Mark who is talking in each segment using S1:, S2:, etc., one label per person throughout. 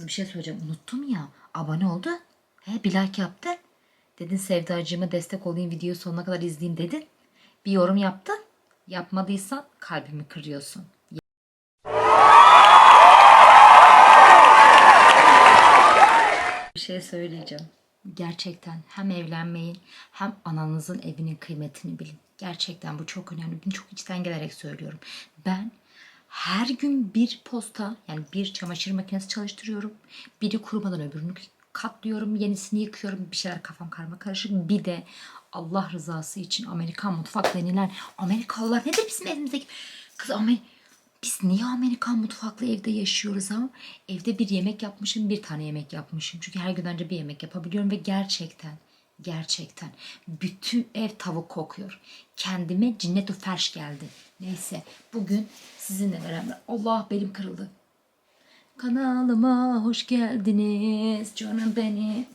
S1: Kız bir şey söyleyeceğim. Unuttum ya. Abone oldu. He bir like yaptın. Dedin Sevdacığıma destek olayım videoyu sonuna kadar izleyeyim dedin. Bir yorum yaptın. Yapmadıysan kalbimi kırıyorsun. Bir şey söyleyeceğim. Gerçekten hem evlenmeyin hem ananızın evinin kıymetini bilin. Gerçekten bu çok önemli. Bunu çok içten gelerek söylüyorum. Ben her gün bir posta yani bir çamaşır makinesi çalıştırıyorum. Biri kurumadan öbürünü katlıyorum. Yenisini yıkıyorum. Bir şeyler kafam karma karışık. Bir de Allah rızası için Amerikan mutfak denilen Amerikalılar nedir bizim evimizdeki? Kız Amerika biz niye Amerikan mutfaklı evde yaşıyoruz ama evde bir yemek yapmışım bir tane yemek yapmışım. Çünkü her gün önce bir yemek yapabiliyorum ve gerçekten gerçekten bütün ev tavuk kokuyor. Kendime cinnet ferş geldi. Neyse bugün sizinle beraber Allah belim kırıldı. Kanalıma hoş geldiniz canım beni.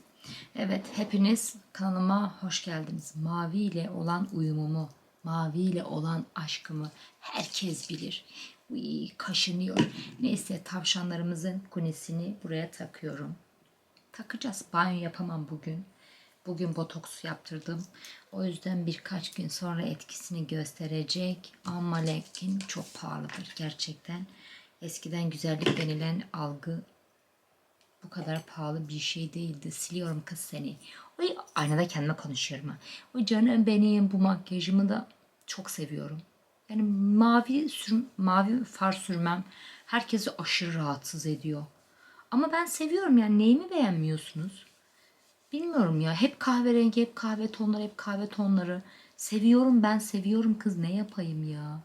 S1: Evet hepiniz kanalıma hoş geldiniz. Mavi ile olan uyumumu, mavi ile olan aşkımı herkes bilir. Uy, kaşınıyor. Neyse tavşanlarımızın kunisini buraya takıyorum. Takacağız. Banyo yapamam bugün. Bugün botoks yaptırdım. O yüzden birkaç gün sonra etkisini gösterecek. Ama lakin çok pahalıdır gerçekten. Eskiden güzellik denilen algı bu kadar pahalı bir şey değildi. Siliyorum kız seni. Oy, aynada kendime konuşuyorum ha. Oy canım benim bu makyajımı da çok seviyorum. Yani mavi sür, mavi far sürmem herkesi aşırı rahatsız ediyor. Ama ben seviyorum yani neyimi beğenmiyorsunuz? Bilmiyorum ya hep kahverengi hep kahve tonları hep kahve tonları. Seviyorum ben seviyorum kız ne yapayım ya.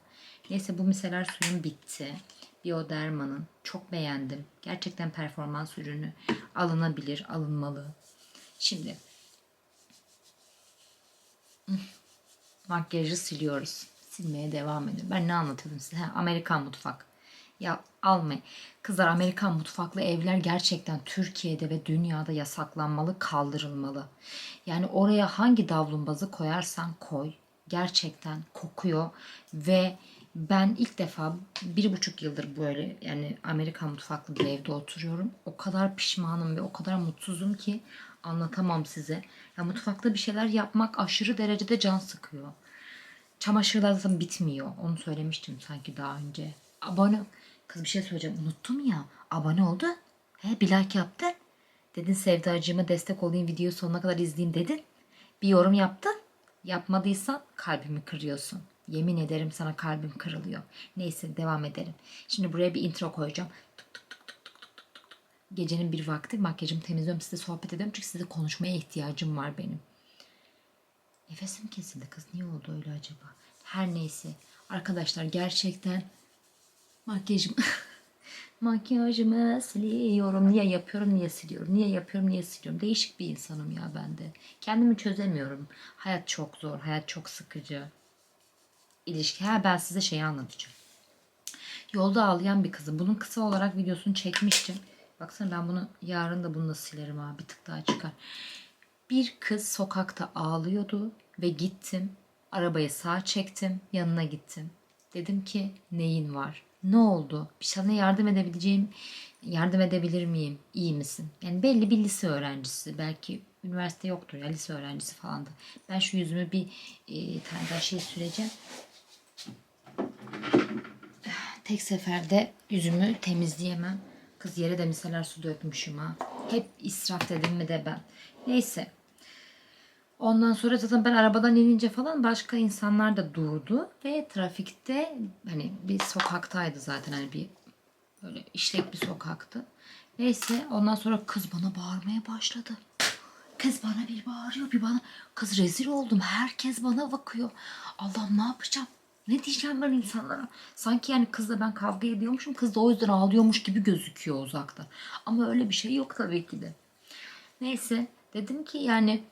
S1: Neyse bu miseler suyum bitti. Bioderma'nın çok beğendim. Gerçekten performans ürünü alınabilir alınmalı. Şimdi makyajı siliyoruz. Silmeye devam ediyorum. Ben ne anlatıyordum size? Ha, Amerikan mutfak. Ya almayın. Kızlar Amerikan mutfaklı evler gerçekten Türkiye'de ve dünyada yasaklanmalı, kaldırılmalı. Yani oraya hangi davlumbazı koyarsan koy. Gerçekten kokuyor ve ben ilk defa bir buçuk yıldır böyle yani Amerikan mutfaklı bir evde oturuyorum. O kadar pişmanım ve o kadar mutsuzum ki anlatamam size. Ya mutfakta bir şeyler yapmak aşırı derecede can sıkıyor. Çamaşırlar zaten bitmiyor. Onu söylemiştim sanki daha önce. Abone Kız bir şey söyleyeceğim. Unuttum ya. Abone oldu. He bir like yaptı. Dedin Sevdacığıma destek olayım videoyu sonuna kadar izleyeyim dedin. Bir yorum yaptın. Yapmadıysan kalbimi kırıyorsun. Yemin ederim sana kalbim kırılıyor. Neyse devam edelim. Şimdi buraya bir intro koyacağım. Tık tık tık tık tık tık tık. Gecenin bir vakti makyajımı temizliyorum. Size sohbet ediyorum. Çünkü size konuşmaya ihtiyacım var benim. Nefesim kesildi kız. Niye oldu öyle acaba? Her neyse. Arkadaşlar gerçekten makyajımı makyajımı siliyorum. Niye yapıyorum, niye siliyorum? Niye yapıyorum, niye siliyorum? Değişik bir insanım ya ben de. Kendimi çözemiyorum. Hayat çok zor, hayat çok sıkıcı. İlişki. Ha ben size şeyi anlatacağım. Yolda ağlayan bir kızı. Bunun kısa olarak videosunu çekmiştim. Baksana ben bunu yarın da bununla silerim ha. Bir tık daha çıkar. Bir kız sokakta ağlıyordu ve gittim. Arabayı sağa çektim. Yanına gittim. Dedim ki neyin var? Ne oldu? Bir sana yardım edebileceğim, yardım edebilir miyim? İyi misin? Yani belli bir lise öğrencisi. Belki üniversite yoktur ya lise öğrencisi falandı. Ben şu yüzümü bir e, tane daha şey süreceğim. Tek seferde yüzümü temizleyemem. Kız yere de miseler su dökmüşüm ha. Hep israf dedim mi de ben. Neyse. Ondan sonra zaten ben arabadan inince falan başka insanlar da durdu ve trafikte hani bir sokaktaydı zaten hani bir böyle işlek bir sokaktı. Neyse ondan sonra kız bana bağırmaya başladı. Kız bana bir bağırıyor bir bana. Kız rezil oldum. Herkes bana bakıyor. Allah'ım ne yapacağım? Ne diyeceğim ben insanlara? Sanki yani kızla ben kavga ediyormuşum. Kız da o yüzden ağlıyormuş gibi gözüküyor uzakta. Ama öyle bir şey yok tabii ki de. Neyse dedim ki yani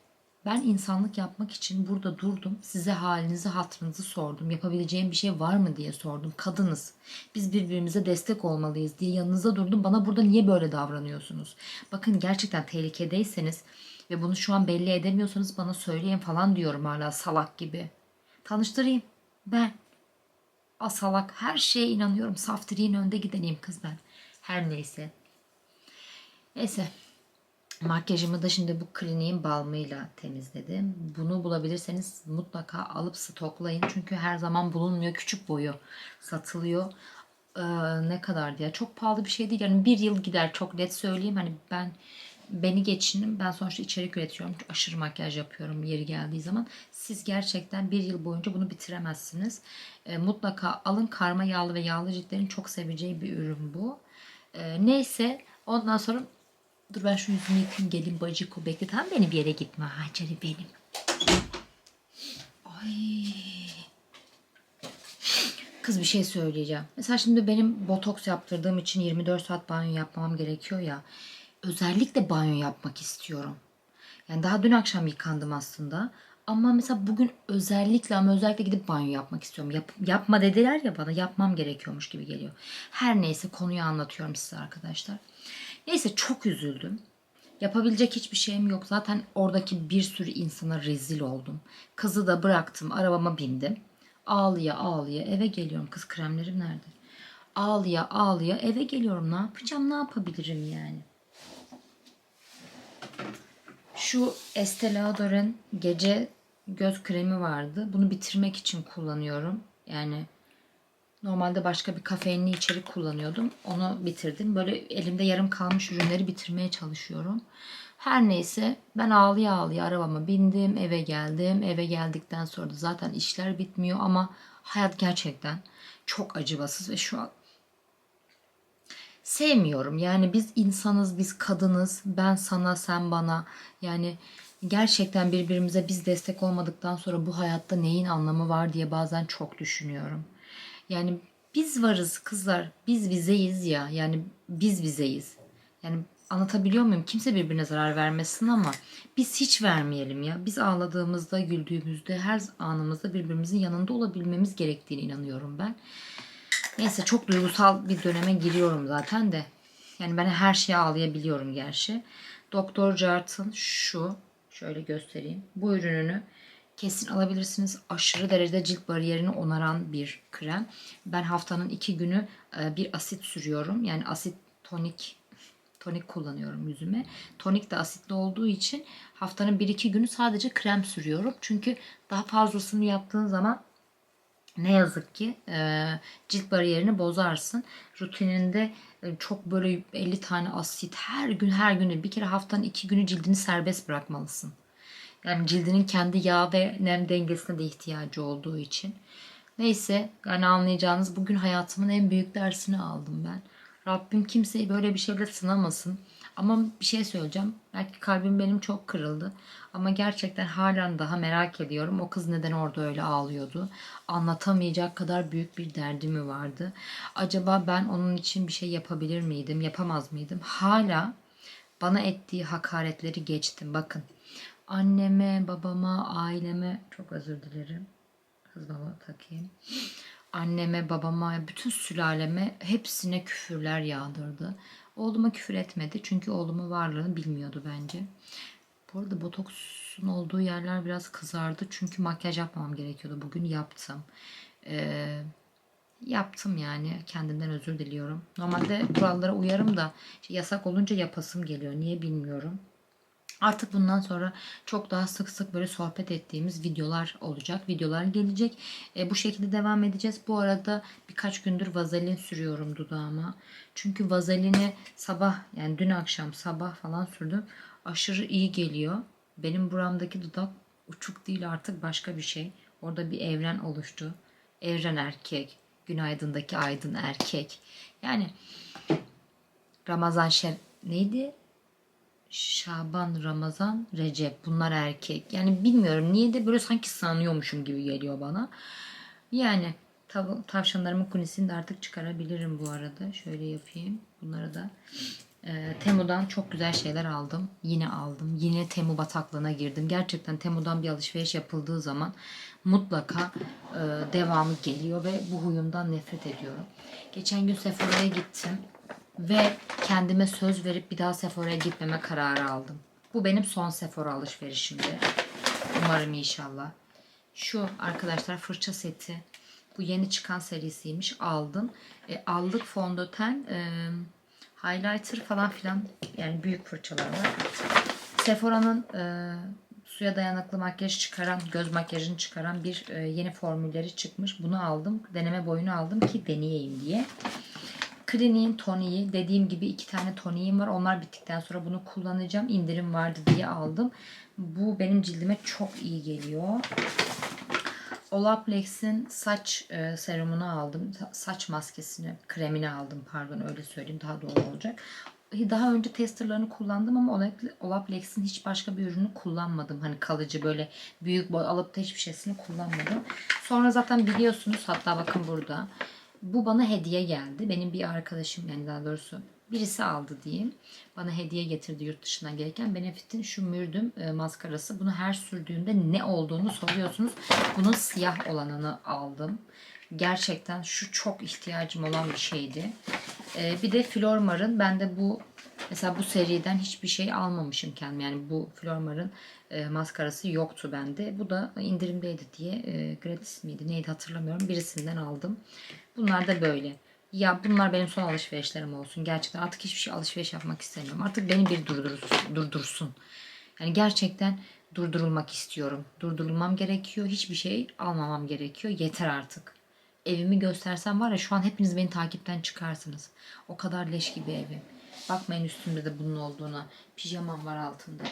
S1: ben insanlık yapmak için burada durdum. Size halinizi hatırınızı sordum. Yapabileceğim bir şey var mı diye sordum. Kadınız. Biz birbirimize destek olmalıyız diye yanınıza durdum. Bana burada niye böyle davranıyorsunuz? Bakın gerçekten tehlikedeyseniz ve bunu şu an belli edemiyorsanız bana söyleyin falan diyorum hala salak gibi. Tanıştırayım. Ben. Asalak her şeye inanıyorum. Saftiriyim önde gideneyim kız ben. Her neyse. Neyse. Makyajımı da şimdi bu kliniğin balmıyla temizledim. Bunu bulabilirseniz mutlaka alıp stoklayın. Çünkü her zaman bulunmuyor. Küçük boyu satılıyor. Ee, ne kadar diye. Çok pahalı bir şey değil. Yani bir yıl gider çok net söyleyeyim. Hani ben beni geçinim. Ben sonuçta içerik üretiyorum. Aşırı makyaj yapıyorum yeri geldiği zaman. Siz gerçekten bir yıl boyunca bunu bitiremezsiniz. Ee, mutlaka alın karma yağlı ve yağlı ciltlerin çok seveceği bir ürün bu. Ee, neyse ondan sonra dur ben şu yüzümü yıkayayım gelin bacıko bekle tamam beni bir yere gitme Hacer'i benim. Ay. Kız bir şey söyleyeceğim. Mesela şimdi benim botoks yaptırdığım için 24 saat banyo yapmam gerekiyor ya. Özellikle banyo yapmak istiyorum. Yani daha dün akşam yıkandım aslında. Ama mesela bugün özellikle ama özellikle gidip banyo yapmak istiyorum. Yap- yapma dediler ya bana yapmam gerekiyormuş gibi geliyor. Her neyse konuyu anlatıyorum size arkadaşlar. Neyse çok üzüldüm. Yapabilecek hiçbir şeyim yok. Zaten oradaki bir sürü insana rezil oldum. Kızı da bıraktım. Arabama bindim. Ağlıya ağlıya eve geliyorum. Kız kremlerim nerede? Ağlıya ağlıya eve geliyorum. Ne yapacağım? Ne yapabilirim yani? Şu Estee Lauder'ın gece göz kremi vardı. Bunu bitirmek için kullanıyorum. Yani normalde başka bir kafeinli içerik kullanıyordum. Onu bitirdim. Böyle elimde yarım kalmış ürünleri bitirmeye çalışıyorum. Her neyse ben ağlıya ağlıya arabama bindim, eve geldim. Eve geldikten sonra da zaten işler bitmiyor ama hayat gerçekten çok acımasız ve şu an sevmiyorum. Yani biz insanız, biz kadınız. Ben sana, sen bana. Yani gerçekten birbirimize biz destek olmadıktan sonra bu hayatta neyin anlamı var diye bazen çok düşünüyorum. Yani biz varız kızlar. Biz bizeyiz ya. Yani biz bizeyiz. Yani anlatabiliyor muyum? Kimse birbirine zarar vermesin ama biz hiç vermeyelim ya. Biz ağladığımızda, güldüğümüzde, her anımızda birbirimizin yanında olabilmemiz gerektiğine inanıyorum ben. Neyse çok duygusal bir döneme giriyorum zaten de. Yani ben her şeye ağlayabiliyorum gerçi. Doktor Jart'ın şu şöyle göstereyim. Bu ürününü kesin alabilirsiniz. Aşırı derecede cilt bariyerini onaran bir krem. Ben haftanın iki günü e, bir asit sürüyorum. Yani asit tonik tonik kullanıyorum yüzüme. Tonik de asitli olduğu için haftanın bir iki günü sadece krem sürüyorum. Çünkü daha fazlasını yaptığın zaman ne yazık ki e, cilt bariyerini bozarsın. Rutininde e, çok böyle 50 tane asit her gün her gün bir kere haftanın iki günü cildini serbest bırakmalısın. Yani cildinin kendi yağ ve nem dengesine de ihtiyacı olduğu için. Neyse yani anlayacağınız bugün hayatımın en büyük dersini aldım ben. Rabbim kimseyi böyle bir şeyle sınamasın. Ama bir şey söyleyeceğim. Belki kalbim benim çok kırıldı. Ama gerçekten halen daha merak ediyorum. O kız neden orada öyle ağlıyordu? Anlatamayacak kadar büyük bir derdi mi vardı? Acaba ben onun için bir şey yapabilir miydim? Yapamaz mıydım? Hala bana ettiği hakaretleri geçtim. Bakın anneme, babama, aileme çok özür dilerim. Kız baba takayım. Anneme, babama, bütün sülaleme hepsine küfürler yağdırdı. Oğluma küfür etmedi çünkü oğlumun varlığını bilmiyordu bence. Bu arada botoksun olduğu yerler biraz kızardı çünkü makyaj yapmam gerekiyordu. Bugün yaptım. Ee, yaptım yani kendimden özür diliyorum. Normalde kurallara uyarım da işte yasak olunca yapasım geliyor. Niye bilmiyorum. Artık bundan sonra çok daha sık sık böyle sohbet ettiğimiz videolar olacak. Videolar gelecek. E, bu şekilde devam edeceğiz. Bu arada birkaç gündür vazelin sürüyorum dudağıma. Çünkü vazelini sabah yani dün akşam sabah falan sürdüm. Aşırı iyi geliyor. Benim buramdaki dudak uçuk değil artık başka bir şey. Orada bir evren oluştu. Evren erkek. Günaydın'daki aydın erkek. Yani Ramazan şer neydi? Şaban, Ramazan, Recep bunlar erkek. Yani bilmiyorum niye de böyle sanki sanıyormuşum gibi geliyor bana. Yani tav- tavşanlarımın kunisini de artık çıkarabilirim bu arada. Şöyle yapayım. Bunları da e, Temu'dan çok güzel şeyler aldım. Yine aldım. Yine Temu bataklığına girdim. Gerçekten Temu'dan bir alışveriş yapıldığı zaman mutlaka e, devamı geliyor ve bu huyumdan nefret ediyorum. Geçen gün Sephora'ya gittim ve kendime söz verip bir daha Sephora'ya gitmeme kararı aldım. Bu benim son Sephora alışverişimdi. Umarım inşallah. Şu arkadaşlar fırça seti. Bu yeni çıkan serisiymiş. Aldım. E, aldık fondöten. E, highlighter falan filan yani büyük fırçalar var. Sephora'nın e, suya dayanıklı makyaj çıkaran, göz makyajını çıkaran bir e, yeni formülleri çıkmış. Bunu aldım. Deneme boyunu aldım ki deneyeyim diye. Clinique'in toniği. Dediğim gibi iki tane toniğim var. Onlar bittikten sonra bunu kullanacağım. İndirim vardı diye aldım. Bu benim cildime çok iyi geliyor. Olaplex'in saç e, serumunu aldım. Sa- Saç maskesini, kremini aldım pardon öyle söyleyeyim daha doğru olacak. Daha önce testerlarını kullandım ama Olap- Olaplex'in hiç başka bir ürünü kullanmadım. Hani kalıcı böyle büyük boy alıp da hiçbir şeysini kullanmadım. Sonra zaten biliyorsunuz hatta bakın burada. Bu bana hediye geldi. Benim bir arkadaşım yani daha doğrusu birisi aldı diyeyim. Bana hediye getirdi yurt dışından gelirken. Benefit'in şu mürdüm e, maskarası. Bunu her sürdüğümde ne olduğunu soruyorsunuz. Bunun siyah olanını aldım. Gerçekten şu çok ihtiyacım olan bir şeydi. E, bir de Flormar'ın ben de bu mesela bu seriden hiçbir şey almamışım kendim. Yani bu Flormar'ın e, maskarası yoktu bende. Bu da indirimdeydi diye e, gratis miydi neydi hatırlamıyorum. Birisinden aldım. Bunlar da böyle. Ya bunlar benim son alışverişlerim olsun. Gerçekten artık hiçbir şey alışveriş yapmak istemiyorum. Artık beni bir durdursun. durdursun. Yani gerçekten durdurulmak istiyorum. Durdurulmam gerekiyor. Hiçbir şey almamam gerekiyor. Yeter artık. Evimi göstersem var ya şu an hepiniz beni takipten çıkarsınız. O kadar leş gibi evim. Bakmayın üstümde de bunun olduğuna. Pijamam var altında.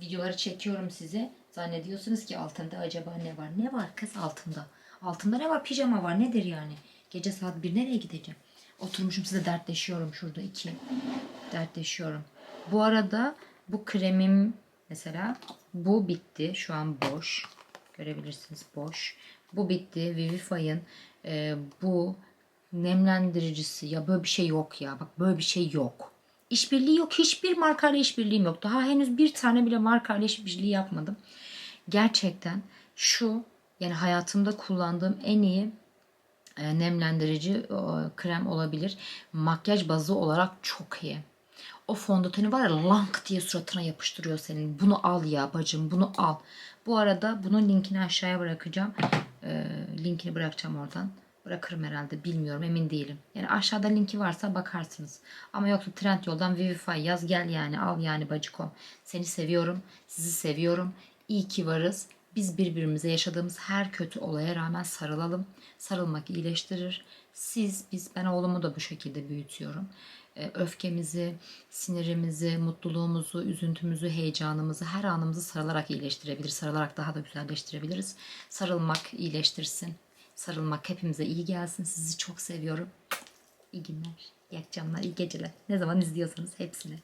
S1: Videoları çekiyorum size. Zannediyorsunuz ki altında acaba ne var? Ne var kız altında? Altında ne var? Pijama var. Nedir yani? Gece saat 1 nereye gideceğim? Oturmuşum size dertleşiyorum şurada iki. Dertleşiyorum. Bu arada bu kremim mesela bu bitti. Şu an boş. Görebilirsiniz boş. Bu bitti. Vivify'ın e, bu nemlendiricisi ya böyle bir şey yok ya. Bak böyle bir şey yok. İşbirliği yok. Hiçbir markayla işbirliğim yok. Daha henüz bir tane bile markayla işbirliği yapmadım. Gerçekten şu yani hayatımda kullandığım en iyi nemlendirici e, krem olabilir. Makyaj bazı olarak çok iyi. O fondöteni var ya lank diye suratına yapıştırıyor senin. Bunu al ya bacım bunu al. Bu arada bunun linkini aşağıya bırakacağım. E, linkini bırakacağım oradan. Bırakırım herhalde bilmiyorum emin değilim. Yani aşağıda linki varsa bakarsınız. Ama yoksa Trendyol'dan Vivify yaz gel yani al yani bacıkom. Seni seviyorum. Sizi seviyorum. İyi ki varız. Biz birbirimize yaşadığımız her kötü olaya rağmen sarılalım. Sarılmak iyileştirir. Siz, biz, ben oğlumu da bu şekilde büyütüyorum. Ee, Öfkemizi, sinirimizi, mutluluğumuzu, üzüntümüzü, heyecanımızı, her anımızı sarılarak iyileştirebilir. Sarılarak daha da güzelleştirebiliriz. Sarılmak iyileştirsin. Sarılmak hepimize iyi gelsin. Sizi çok seviyorum. İyi günler, iyi akşamlar, iyi geceler. Ne zaman izliyorsanız hepsini.